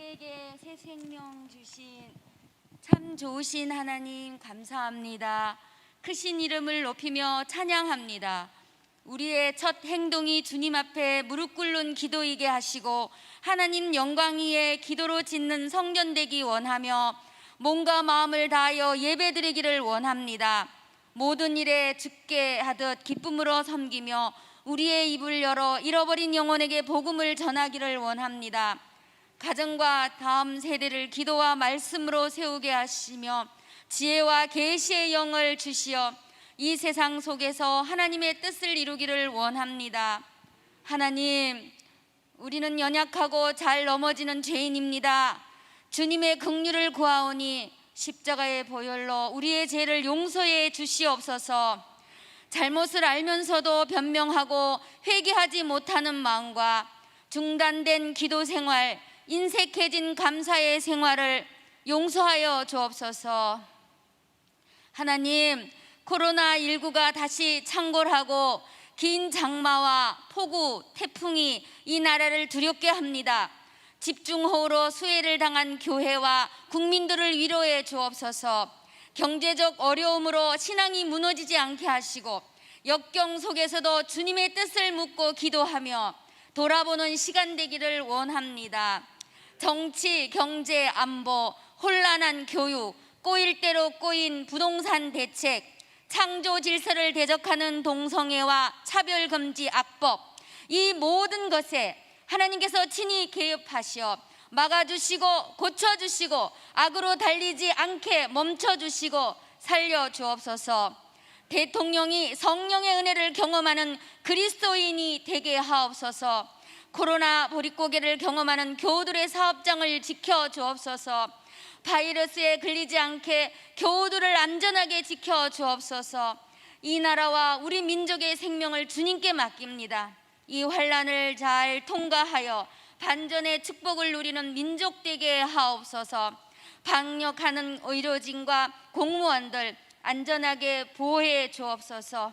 우리에게 새 생명 주신 참 좋으신 하나님 감사합니다. 크신 이름을 높이며 찬양합니다. 우리의 첫 행동이 주님 앞에 무릎 꿇는 기도이게 하시고 하나님 영광 위에 기도로 짓는 성전 되기 원하며 몸과 마음을 다하여 예배드리기를 원합니다. 모든 일에 죽게 하듯 기쁨으로 섬기며 우리의 입을 열어 잃어버린 영혼에게 복음을 전하기를 원합니다. 가정과 다음 세대를 기도와 말씀으로 세우게 하시며 지혜와 계시의 영을 주시어 이 세상 속에서 하나님의 뜻을 이루기를 원합니다. 하나님, 우리는 연약하고 잘 넘어지는 죄인입니다. 주님의 긍휼을 구하오니 십자가의 보혈로 우리의 죄를 용서해 주시옵소서. 잘못을 알면서도 변명하고 회개하지 못하는 마음과 중단된 기도 생활, 인색해진 감사의 생활을 용서하여 주옵소서. 하나님, 코로나19가 다시 창궐하고 긴 장마와 폭우, 태풍이 이 나라를 두렵게 합니다. 집중호우로 수해를 당한 교회와 국민들을 위로해 주옵소서. 경제적 어려움으로 신앙이 무너지지 않게 하시고 역경 속에서도 주님의 뜻을 묻고 기도하며 돌아보는 시간 되기를 원합니다. 정치, 경제, 안보, 혼란한 교육, 꼬일 대로 꼬인 부동산 대책, 창조 질서를 대적하는 동성애와 차별 금지 악법, 이 모든 것에 하나님께서 친히 개입하시어 막아주시고 고쳐주시고 악으로 달리지 않게 멈춰주시고 살려 주옵소서. 대통령이 성령의 은혜를 경험하는 그리스도인이 되게 하옵소서. 코로나 보릿고개를 경험하는 교우들의 사업장을 지켜 주옵소서. 바이러스에 걸리지 않게 교우들을 안전하게 지켜 주옵소서. 이 나라와 우리 민족의 생명을 주님께 맡깁니다. 이 환란을 잘 통과하여 반전의 축복을 누리는 민족 되게 하옵소서. 방역하는 의료진과 공무원들 안전하게 보호해 주옵소서.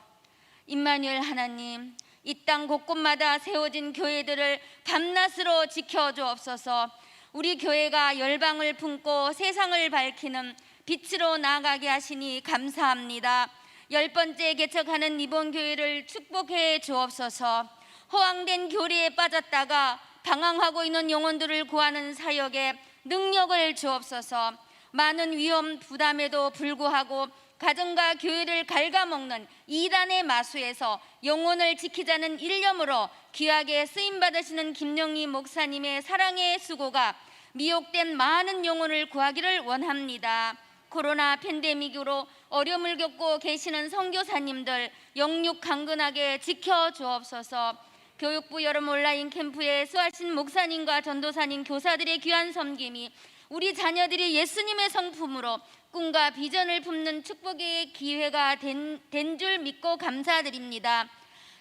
임마누엘 하나님, 이 땅 곳곳마다 세워진 교회들을 밤낮으로 지켜 주옵소서. 우리 교회가 열방을 품고 세상을 밝히는 빛으로 나아가게 하시니 감사합니다. 열 번째 개척하는 이번 교회를 축복해 주옵소서. 허황된 교리에 빠졌다가 방황하고 있는 영혼들을 구하는 사역에 능력을 주옵소서. 많은 위험 부담에도 불구하고 가정과 교회를 갉아먹는 이단의 마수에서 영혼을 지키자는 일념으로 귀하게 쓰임 받으시는 김영희 목사님의 사랑의 수고가 미혹된 많은 영혼을 구하기를 원합니다. 코로나 팬데믹으로 어려움을 겪고 계시는 선교사님들 영육 강건하게 지켜 주옵소서. 교육부 여름 온라인 캠프에 수하신 목사님과 전도사님 교사들의 귀한 섬김이 우리 자녀들이 예수님의 성품으로 꿈과 비전을 품는 축복의 기회가 된 줄 믿고 감사드립니다.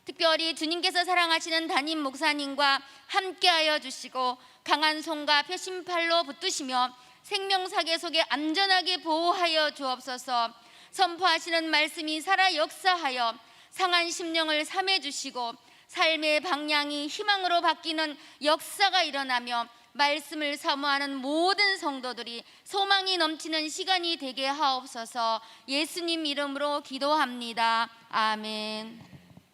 특별히 주님께서 사랑하시는 담임 목사님과 함께하여 주시고 강한 손과 표심팔로 붙드시며 생명사계 속에 안전하게 보호하여 주옵소서. 선포하시는 말씀이 살아 역사하여 상한 심령을 삼해 주시고 삶의 방향이 희망으로 바뀌는 역사가 일어나며 말씀을 사모하는 모든 성도들이 소망이 넘치는 시간이 되게 하옵소서 예수님 이름으로 기도합니다. 아멘.